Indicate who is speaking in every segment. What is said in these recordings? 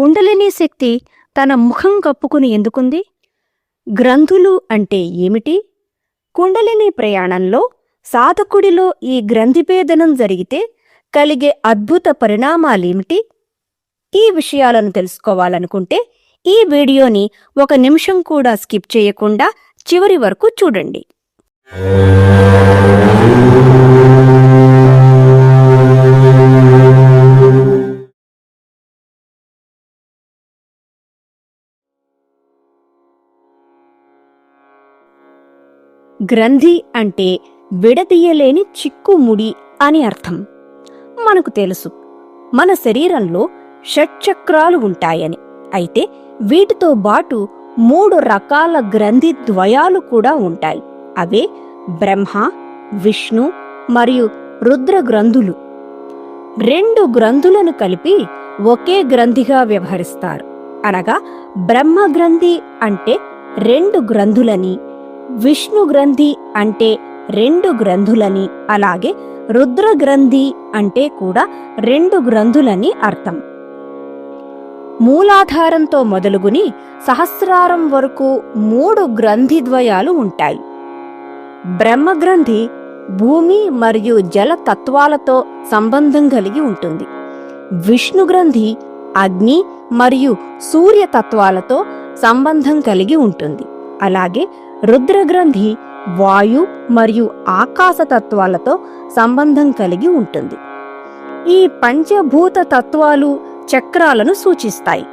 Speaker 1: కుండలిని శక్తి తన ముఖం కప్పుకుని ఎందుకుంది? గ్రంథులు అంటే ఏమిటి? కుండలిని ప్రయాణంలో సాధకుడిలో ఈ గ్రంథిభేదనం జరిగితే కలిగే అద్భుత పరిణామాలేమిటి? ఈ విషయాలను తెలుసుకోవాలనుకుంటే ఈ వీడియోని ఒక నిమిషం కూడా స్కిప్ చేయకుండా చివరి వరకు చూడండి. గ్రంథి అంటే విడదీయలేని చిక్కుముడి అని అర్థం. మనకు తెలుసు మన శరీరంలో షట్చక్రాలు ఉంటాయని. అయితే వీటితో బాటు మూడు రకాల గ్రంథి ద్వయాలు కూడా ఉంటాయి. అవే బ్రహ్మ విష్ణు మరియు రుద్ర గ్రంథులు రెండు గ్రంథులను కలిపి ఒకే గ్రంథిగా వ్యవహరిస్తారు. అనగా బ్రహ్మ గ్రంథి అంటే రెండు గ్రంథులని విష్ణు గ్రంథి అంటే రెండు గ్రంథులని అలాగే రుద్ర గ్రంథి అంటే కూడా రెండు గ్రంథులని అర్థం. మూలాధారంతో మొదలుగుని సహస్రారం వరకు మూడు గ్రంథి ద్వయాలు ఉంటాయి. బ్రహ్మగ్రంథి భూమి మరియు జల తత్వాలతో సంబంధం కలిగి ఉంటుంది. విష్ణు గ్రంథి అగ్ని మరియు సూర్యతత్వాలతో సంబంధం కలిగి ఉంటుంది. అలాగే రుద్రగ్రంథి వాయు మరియు ఆకాశ తత్వాలతో సంబంధం కలిగి ఉంటుంది. ఈ పంచభూత తత్వాలు చక్రాలను సూచిస్తాయి.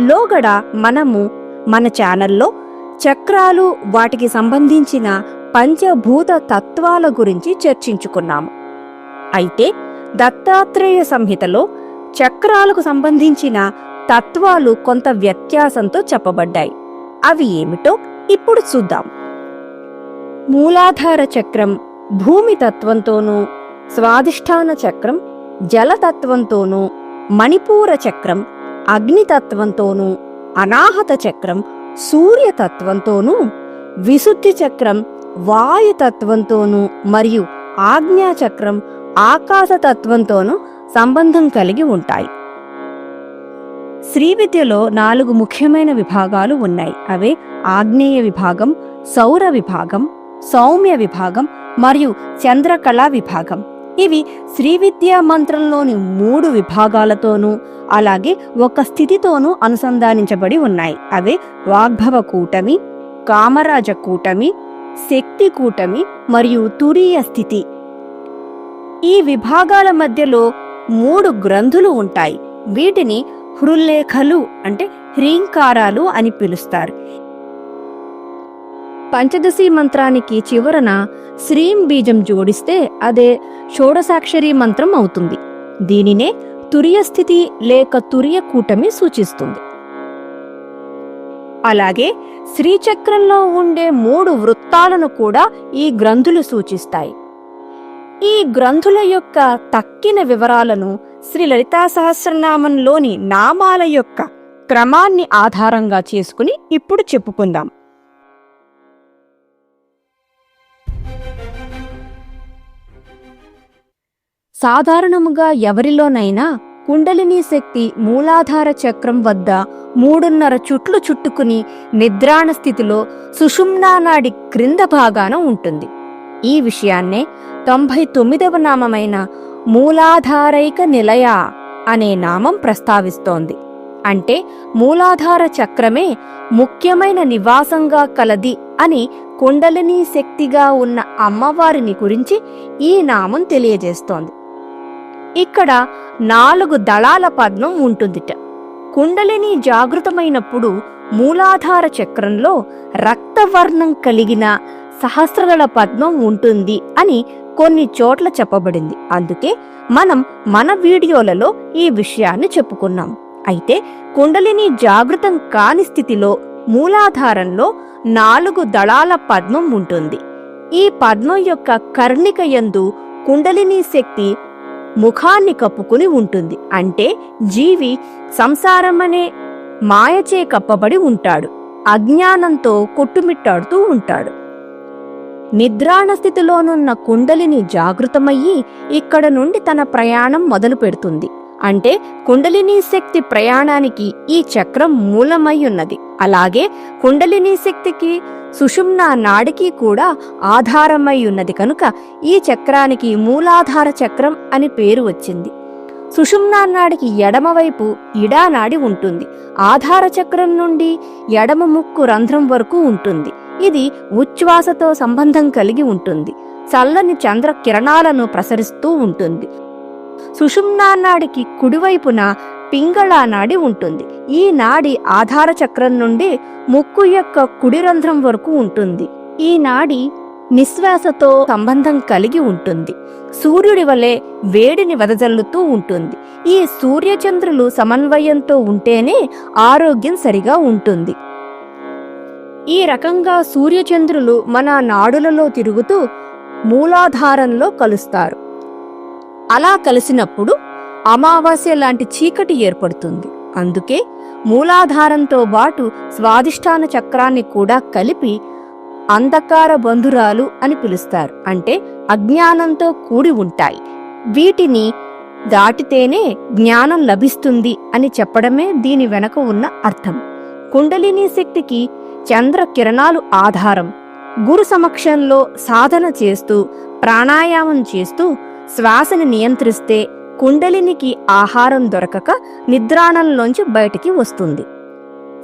Speaker 1: లోగడ మనము మన ఛానల్లో చక్రాలు వాటికి సంబంధించిన పంచభూత తత్వాల గురించి చర్చించుకున్నాము. అయితే దత్తాత్రేయ సంహితలో చక్రాలకు సంబంధించిన తత్వాలు కొంత వ్యత్యాసంతో చెప్పబడ్డాయి. అవి ఏమిటో ఇప్పుడు చూద్దాం. మూలాధార చక్రం భూమి తత్వంతోనూ స్వాధిష్టాన చక్రం జలతత్వంతోనూ మణిపూర చక్రం అగ్నితత్వంతోనూ అనాహత చక్రం సూర్యతత్వంతోనూ విశుద్ధి చక్రం వాయుతత్వంతోనూ మరియు ఆజ్ఞా చక్రం ఆకాశతత్వంతోనూ సంబంధం కలిగి ఉంటాయి. శ్రీ విద్యలో నాలుగు ముఖ్యమైన విభాగాలు ఉన్నాయి. అవే ఆగ్నేయ విభాగం సౌర విభాగం సౌమ్య విభాగం మరియు చంద్రకళా విభాగం. ఇవి శ్రీ విద్యా మంత్రంలోని మూడు విభాగాలతోనూ అలాగే ఒక స్థితితోనూ అనుసంధానించబడి ఉన్నాయి. అవే వాగ్భవ కూటమి కామరాజ కూటమి శక్తి కూటమి మరియు తురీయ స్థితి. ఈ విభాగాల మధ్యలో మూడు గ్రంథులు ఉంటాయి. వీటిని హృల్లేఖలు అంటే హ్రీంకారాలు అని పిలుస్తారు. పంచదశి మంత్రానికి చివరన శ్రీం బీజం జోడిస్తే అదే షోడసాక్షరి మంత్రం అవుతుంది. దీనినే తురియ స్థితి లేక తురియ కూటమి సూచిస్తుంది. అలాగే శ్రీచక్రంలో ఉండే మూడు వృత్తాలను కూడా ఈ గ్రంథులు సూచిస్తాయి. ఈ గ్రంథుల యొక్క తక్కిన వివరాలను శ్రీ లలితా సహస్రనామంలోని నామాల యొక్క క్రమాన్ని ఆధారంగా చేసుకుని ఇప్పుడు చెప్పుకుందాం. సాధారణముగా ఎవరిలోనైనా కుండలిని శక్తి మూలాధార చక్రం వద్ద మూడున్నర చుట్లు చుట్టుకుని నిద్రాణ స్థితిలో సుషుమ్నా నాడి క్రింద భాగాన ఉంటుంది. ఈ విషయాన్నే తొంభై తొమ్మిదవ నామమైన మూలాధారైక నిలయ అనే నామం ప్రస్తావిస్తోంది. అంటే మూలాధార చక్రమే ముఖ్యమైన నివాసంగా కలది అని కుండలిని శక్తిగా ఉన్న అమ్మవారిని గురించి ఈ నామం తెలియజేస్తోంది. ఇక్కడ నాలుగు దళాల పద్మం ఉంటుందిట. కుండలిని జాగృతమైనప్పుడు మూలాధార చక్రంలో రక్తవర్ణం కలిగిన సహస్రదళ పద్మం ఉంటుంది అని కొన్ని చోట్ల చెప్పబడింది. అందుకే మనం మన వీడియోలలో ఈ విషయాన్ని చెప్పుకున్నాం. అయితే కుండలిని జాగృతం కాని స్థితిలో మూలాధారంలో నాలుగు దళాల పద్మం ఉంటుంది. ఈ పద్మం యొక్క కర్ణిక యందు కుండలిని శక్తి ముఖాన్ని కప్పుకుని ఉంటుంది. అంటే జీవి సంసారమనే మాయచే కప్పబడి ఉంటాడు. అజ్ఞానంతో కొట్టుమిట్టాడుతూ ఉంటాడు. నిద్రాణ స్థితిలోనున్న కుండలిని జాగృతమయ్యి ఇక్కడ నుండి తన ప్రయాణం మొదలు పెడుతుంది. అంటే కుండలిని శక్తి ప్రయాణానికి ఈ చక్రం మూలమై ఉన్నది అలాగే కుండలిని శక్తికి సుషుమ్నా నాడికి కూడా ఆధారమై ఉన్నది కనుక ఈ చక్రానికి మూలాధార చక్రం అని పేరు వచ్చింది. సుషుమ్నా నాడికి ఎడమవైపు ఇడానాడి ఉంటుంది. ఆధార చక్రం నుండి ఎడమ ముక్కు రంధ్రం వరకు ఉంటుంది. ఇది ఉచ్ఛ్వాసతో సంబంధం కలిగి ఉంటుంది. చల్లని చంద్ర కిరణాలను ప్రసరిస్తూ ఉంటుంది. సుషుమ్నా నాడికి కుడివైపున పింగళా నాడి ఉంటుంది. ఈ నాడి ఆధార చక్రం నుండి ముక్కు యొక్క కుడి రంధ్రం వరకు ఉంటుంది. ఈ నాడి నిశ్వాసతో సంబంధం కలిగి ఉంటుంది. సూర్యుడి వలె వేడిని వెదజల్లుతూ ఉంటుంది. ఈ సూర్యచంద్రులు సమన్వయంతో ఉంటేనే ఆరోగ్యం సరిగా ఉంటుంది. ఈ రకంగా సూర్యచంద్రులు మన నాడులలో తిరుగుతూ మూలాధారంలో కలుస్తారు. అలా కలిసినప్పుడు అమావాస్య లాంటి చీకటి ఏర్పడుతుంది. అందుకే మూలాధారంతో బాటు స్వాదిష్టాన చక్రాన్ని కూడా కలిపి అంధకార బంధురాలు అని పిలుస్తారు. అంటే అజ్ఞానంతో కూడి ఉంటాయి. వీటిని దాటితేనే జ్ఞానం లభిస్తుంది అని చెప్పడమే దీని వెనక ఉన్న అర్థం. కుండలిని శక్తికి చంద్ర కిరణాలు ఆధారం. గురు సమక్షంలో సాధన చేస్తూ ప్రాణాయామం చేస్తూ శ్వాసని నియంత్రిస్తే కుండలినికి ఆహారం దొరకక నిద్రాణంలోంచి బయటికి వస్తుంది.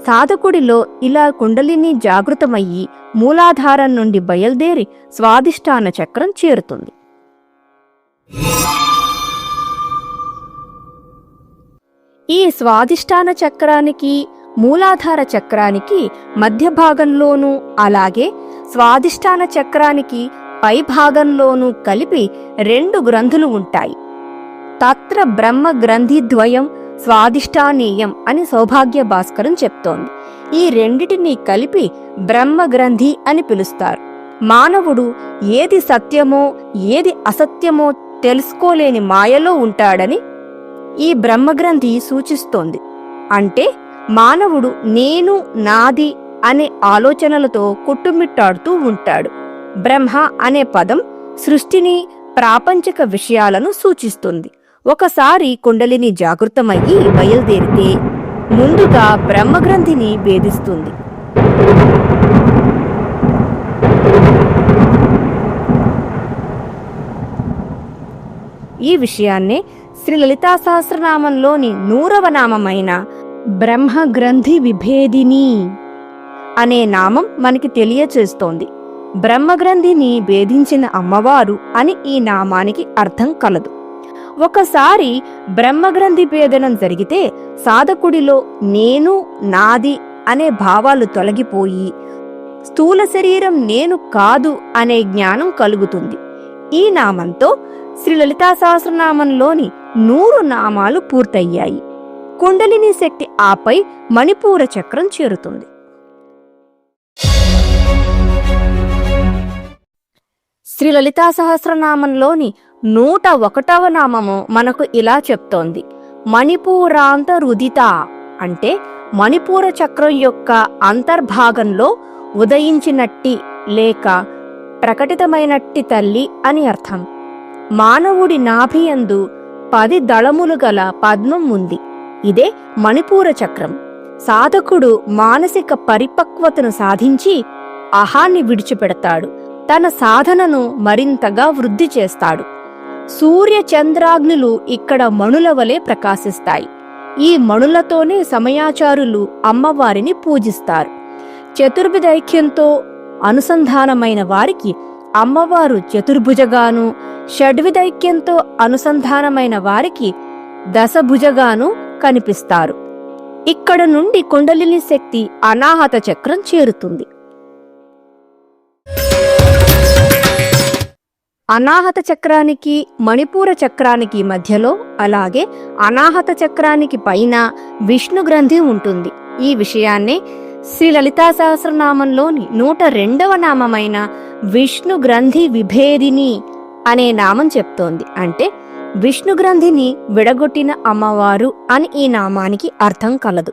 Speaker 1: సాధకుడిలో ఇలా కుండలిని జాగృతమయ్యి మూలాధారం నుండి బయలుదేరి స్వాదిష్టాన చక్రం చేరుతుంది. ఈ స్వాదిష్టాన చక్రానికి మూలాధార చక్రానికి మధ్య భాగంలోనూ అలాగే స్వాదిష్టాన చక్రానికి పై భాగంలోనూ కలిపి రెండు గ్రంథులు ఉంటాయి. తత్ర బ్రహ్మ గ్రంథిద్వయం స్వాదిష్టానీయం అని సౌభాగ్య భాస్కరం చెప్తోంది. ఈ రెండిటినీ కలిపి బ్రహ్మ గ్రంథి అని పిలుస్తారు. మానవుడు ఏది సత్యమో ఏది అసత్యమో తెలుసుకోలేని మాయలో ఉంటాడని ఈ బ్రహ్మగ్రంథి సూచిస్తోంది. అంటే మానవుడు నేను నాది అనే ఆలోచనలతో కుట్టుమిట్టాడుతూ ఉంటాడు. బ్రహ్మ అనే పదం సృష్టిని ప్రాపంచిక విషయాలను సూచిస్తుంది. ఒకసారి కుండలిని జాగృతమయ్యి బయలుదేరితే ముందుగా బ్రహ్మగ్రంథిని భేదిస్తుంది ఈ విషయాన్నే శ్రీ లలితా సహస్రనామంలోని నూరవ నామమైన బ్రహ్మగ్రంథి విభేదిని అనే నామం మనకి తెలియచేస్తోంది. బ్రహ్మగ్రంథిని భేదించిన అమ్మవారు అని ఈ నామానికి అర్థం కలదు. ఒకసారి బ్రహ్మగ్రంథి భేదనం జరిగితే సాధకుడిలో నేను నాది అనే భావాలు తొలగిపోయి స్థూల శరీరం నేను కాదు అనే జ్ఞానం కలుగుతుంది. ఈ నామంతో శ్రీ లలితా సహస్రనామంలోని నూరు నామాలు పూర్తయ్యాయి. కుండలిని శక్తి ఆపై మణిపూర చక్రం చేరుతుంది. శ్రీ లలితా సహస్రనామంలోని నూట ఒకటవ నామము మనకు ఇలా చెప్తోంది. మణిపూరాంత రుదిత అంటే మణిపూర చక్రం యొక్క అంతర్భాగంలో ఉదయించినట్టి లేక ప్రకటితమైనట్టి తల్లి అని అర్థం. మానవుడి నాభియందు పది దళములు గల పద్మం ఉంది. ఇదే మణిపూర చక్రం. సాధకుడు మానసిక పరిపక్వతను సాధించి అహాన్ని విడిచిపెడతాడు. తన సాధనను మరింతగా వృద్ధి చేస్తాడు. సూర్య చంద్రాగ్నులు ఇక్కడ మణుల వలె ప్రకాశిస్తాయి. ఈ మణులతోనే సమయాచారులు అమ్మవారిని పూజిస్తారు. చతుర్విధైక్యంతో అనుసంధానమైన వారికి అమ్మవారు చతుర్భుజగాను షడ్విధైక్యంతో అనుసంధానమైన వారికి దశభుజగాను కనిపిస్తారు. ఇక్కడ నుండి కుండలిని శక్తి అనాహత చక్రం చేరుతుంది. అనాహత చక్రానికి మణిపూర చక్రానికి మధ్యలో అలాగే అనాహత చక్రానికి పైన విష్ణు గ్రంథి ఉంటుంది. ఈ విషయాన్నే శ్రీ లలితా సహస్రనామంలోని నూట రెండవ నామమైన విష్ణు గ్రంథి విభేదిని అనే నామం చెప్తోంది. అంటే విష్ణు గ్రంథిని విడగొట్టిన అమ్మవారు అని ఈ నామానికి అర్థం కలదు.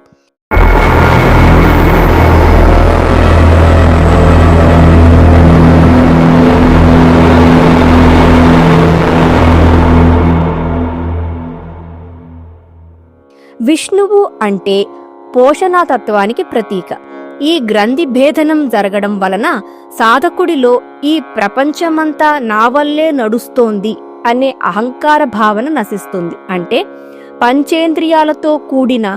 Speaker 1: విష్ణువు అంటే పోషణతత్వానికి ప్రతీక. ఈ గ్రంథి భేదనం జరగడం వలన సాధకుడిలో ఈ ప్రపంచమంతా నా వల్లే నడుస్తోంది అనే అహంకార భావన నశిస్తుంది. అంటే పంచేంద్రియాలతో కూడిన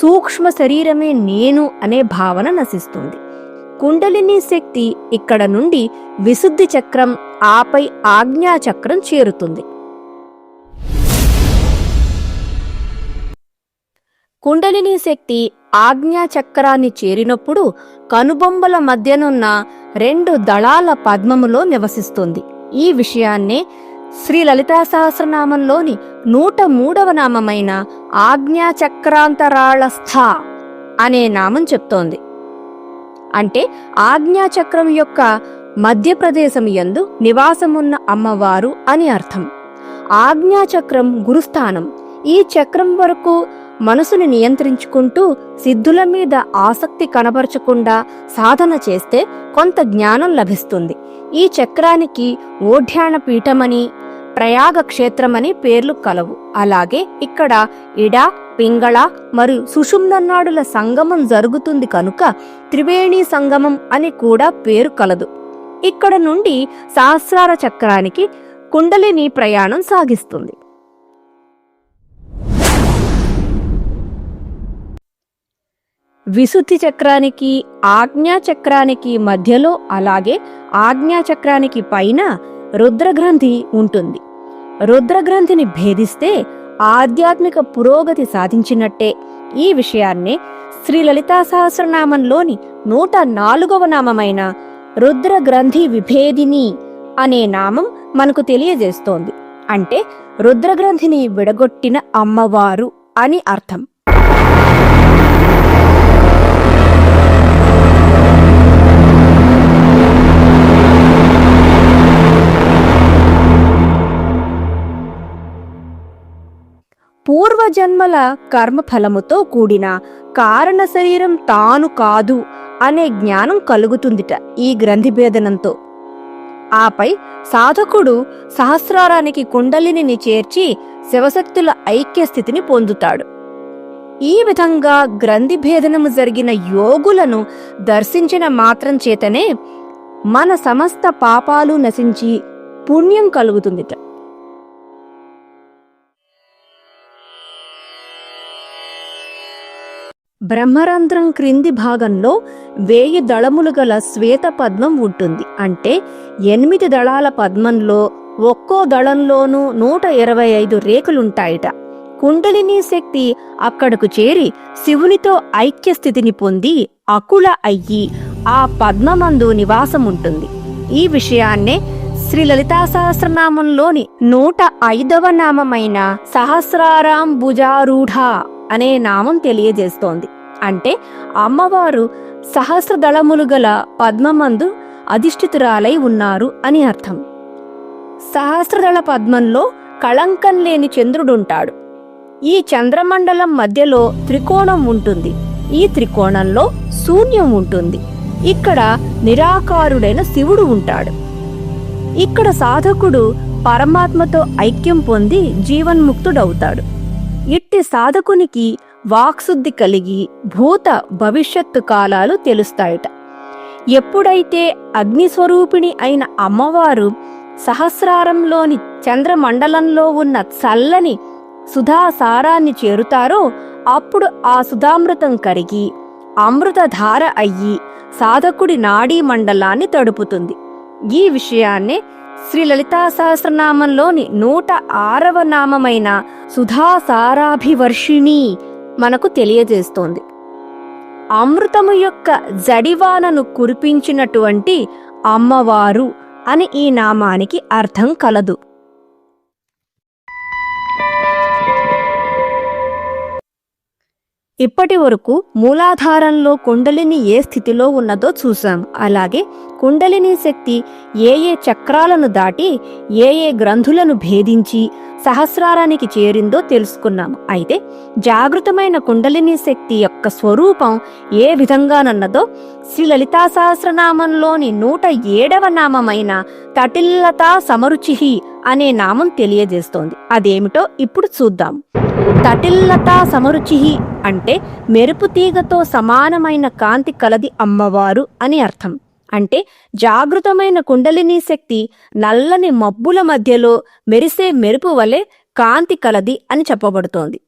Speaker 1: సూక్ష్మ శరీరమే నేను అనే భావన నశిస్తుంది. కుండలిని శక్తి ఇక్కడ నుండి విశుద్ధి చక్రం ఆపై ఆజ్ఞా చక్రం చేరుతుంది. కుండలిని శక్తి ఆజ్ఞా చక్రాన్ని చేరినప్పుడు కనుబొమ్మల మధ్యనున్న రెండు దళాల పద్మములో నివసిస్తుంది. ఈ విషయాన్నే శ్రీ లలితా సహస్రనామంలోని నూట మూడవ నామమైన ఆజ్ఞాచక్రాంతరాళస్థ అనే నామం చెప్తోంది. అంటే ఆజ్ఞా చక్రం యొక్క మధ్యప్రదేశం యందు నివాసమున్న అమ్మవారు అని అర్థం. ఆజ్ఞాచక్రం గురుస్థానం. ఈ చక్రం వరకు మనసుని నియంత్రించుకుంటూ సిద్ధుల మీద ఆసక్తి కనబరచకుండా సాధన చేస్తే కొంత జ్ఞానం లభిస్తుంది. ఈ చక్రానికి ఓఢ్యాన పీఠమని ప్రయాగ క్షేత్రమని పేర్లు కలవు. అలాగే ఇక్కడ ఇడ పింగళ మరియు సుషుమ్నన్నాడుల సంగమం జరుగుతుంది కనుక త్రివేణి సంగమం అని కూడా పేరు కలదు. ఇక్కడ నుండి సహస్రార చక్రానికి కుండలిని ప్రయాణం సాగిస్తుంది. విశుద్ధి చక్రానికి ఆజ్ఞా చక్రానికి మధ్యలో అలాగే ఆజ్ఞా చక్రానికి పైన రుద్రగ్రంథి ఉంటుంది. రుద్రగ్రంథిని భేదిస్తే ఆధ్యాత్మిక పురోగతి సాధించినట్టే. ఈ విషయాన్నే శ్రీ లలితా సహస్రనామంలోని నూట నాలుగవ నామమైన రుద్రగ్రంథి విభేదిని అనే నామం మనకు తెలియజేస్తోంది. అంటే రుద్రగ్రంథిని విడగొట్టిన అమ్మవారు అని అర్థం. పూర్వజన్మల కర్మఫలముతో కూడిన కారణ శరీరం తాను కాదు అనే జ్ఞానం కలుగుతుందిట ఈ గ్రంథిభేదనంతో. ఆపై సాధకుడు సహస్రారానికి కుండలిని చేర్చి శివశక్తుల ఐక్య స్థితిని పొందుతాడు. ఈ విధంగా గ్రంథి భేదనము జరిగిన యోగులను దర్శించిన మాత్రం చేతనే మన సమస్త పాపాలు నశించి పుణ్యం కలుగుతుందిట. బ్రహ్మరంధ్రం క్రింది భాగంలో వేయి దళములు గల శ్వేత పద్మం ఉంటుంది. అంటే ఎనిమిది దళాల పద్మంలో ఒక్కో దళంలోనూ నూట ఇరవై ఐదు రేకులుంటాయట. కుండలిని శక్తి అక్కడకు చేరి శివునితో ఐక్య స్థితిని పొంది అకుల అయ్యి ఆ పద్మమందు నివాసం ఉంటుంది ఈ విషయాన్నే శ్రీ లలితా సహస్రనామంలోని నూట ఐదవ నామమైన సహస్రారాం భుజారూఢ అనే నామం తెలియజేస్తోంది. అంటే అమ్మవారు సహస్రదళములు గల పద్మమందు అధిష్ఠితురాలై ఉన్నారు అని అర్థం. సహస్రదళ పద్మంలో కళంకం లేని చంద్రుడుంటాడు. ఈ చంద్రమండలం మధ్యలో త్రికోణం ఉంటుంది. ఈ త్రికోణంలో శూన్యం ఉంటుంది. ఇక్కడ నిరాకారుడైన శివుడు ఉంటాడు. ఇక్కడ సాధకుడు పరమాత్మతో ఐక్యం పొంది జీవన్ముక్తుడవుతాడు. ఇట్టి సాధకునికి వాక్శుద్ధి కలిగి భూత భవిష్యత్తు కాలాలు తెలుస్తాయట. ఎప్పుడైతే అగ్నిస్వరూపిణి అయిన అమ్మవారు సహస్రారంలోని చంద్రమండలంలో ఉన్న చల్లని సుధాసారాన్ని చేరుతారో అప్పుడు ఆ సుధామృతం కరిగి అమృతధార అయ్యి సాధకుడి నాడీ మండలాన్ని తడుపుతుంది. ఈ విషయాన్నే శ్రీ లలితా సహస్రనామంలోని నూట ఆరవ నామమైన సుధాసారాభివర్షిణి మనకు తెలియజేస్తోంది. అమృతము యొక్క జడివానను కురిపించినటువంటి అమ్మవారు అని ఈ నామానికి అర్థం కలదు. ఇప్పటి వరకు మూలాధారంలో కుండలిని ఏ స్థితిలో ఉన్నదో చూసాం అలాగే కుండలిని శక్తి ఏ ఏ చక్రాలను దాటి ఏ ఏ గ్రంథులను భేదించి సహస్రారానికి చేరిందో తెలుసుకున్నాం. అయితే జాగృతమైన కుండలిని శక్తి యొక్క స్వరూపం ఏ విధంగానన్నదో శ్రీ లలితా సహస్రనామంలోని నూట ఏడవ నామమైన తటిల్లతా సమరుచిహి అనే నామం తెలియజేస్తోంది. అదేమిటో ఇప్పుడు చూద్దాం. తటిల్లత సమరుచి అంటే మెరుపు తీగతో సమానమైన కాంతి కలది అమ్మవారు అని అర్థం. అంటే జాగృతమైన కుండలిని శక్తి నల్లని మబ్బుల మధ్యలో మెరిసే మెరుపు వలె కాంతి కలది అని చెప్పబడుతోంది.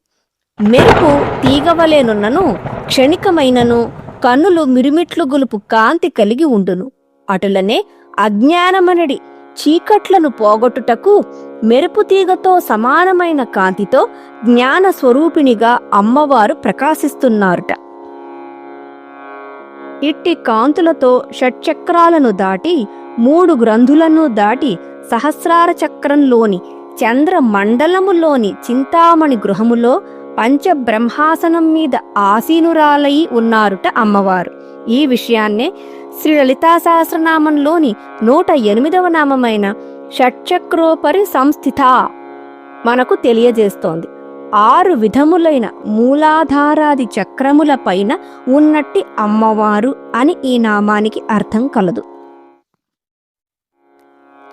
Speaker 1: మెరుపు తీగవలేనున్నను క్షణికమైనను కన్నులు మిరుమిట్లు గులుపు కాంతి కలిగి ఉండును. అటులనే అజ్ఞానమనడి చీకట్లను పోగొట్టుటకు మెరుపు తీగతో సమానమైన కాంతితో జ్ఞాన స్వరూపిణిగా అమ్మవారు ప్రకాశిస్తున్నారుట. ఇట్టి కాంతులతో షట్చక్రాలను దాటి మూడు గ్రంథులను దాటి సహస్రార చక్రంలోని చంద్ర మండలములోని చింతామణి గృహములో పంచబ్రహ్మాసనం మీద ఆసీనురాలయి ఉన్నారుట అమ్మవారు. ఈ విషయాన్నే శ్రీ లలితా సహస్రనామంలోని నూట ఎనిమిదవ నామమైన షట్చక్రోపరి సంస్థిత మనకు తెలియజేస్తోంది. ఆరు విధములైన మూలాధారాది చక్రముల పైన ఉన్నట్టి అమ్మవారు అని ఈ నామానికి అర్థం కలదు.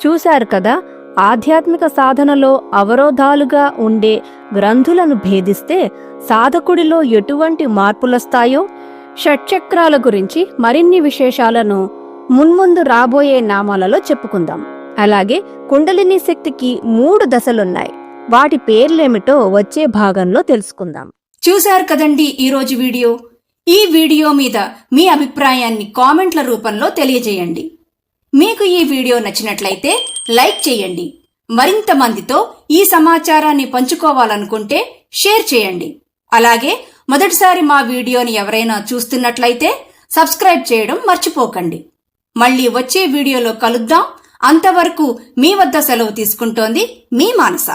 Speaker 1: చూశారు కదా ఆధ్యాత్మిక సాధనలో అవరోధాలుగా ఉండే గ్రంథులను భేదిస్తే సాధకుడిలో ఎటువంటి మార్పులొస్తాయో? షట్చక్రాల గురించి మరిన్ని విశేషాలను మున్ముందు రాబోయే నామాలలో చెప్పుకుందాం. అలాగే కుండలిని శక్తికి మూడు దశలున్నాయి. వాటి పేర్లేమిటో వచ్చే భాగంలో తెలుసుకుందాం.
Speaker 2: చూశారు కదండి ఈరోజు వీడియో? ఈ వీడియో మీద మీ అభిప్రాయాన్ని కామెంట్ల రూపంలో తెలియజేయండి. మీకు ఈ వీడియో నచ్చినట్లయితే లైక్ చేయండి. మరింత మందితో ఈ సమాచారాన్ని పంచుకోవాలనుకుంటే షేర్ చేయండి. అలాగే మొదటిసారి మా వీడియోని ఎవరైనా చూస్తున్నట్లయితే సబ్స్క్రైబ్ చేయడం మర్చిపోకండి. మళ్ళీ వచ్చే వీడియోలో కలుద్దాం. అంతవరకు మీ వద్ద సెలవు తీసుకుంటోంది మీ మానస.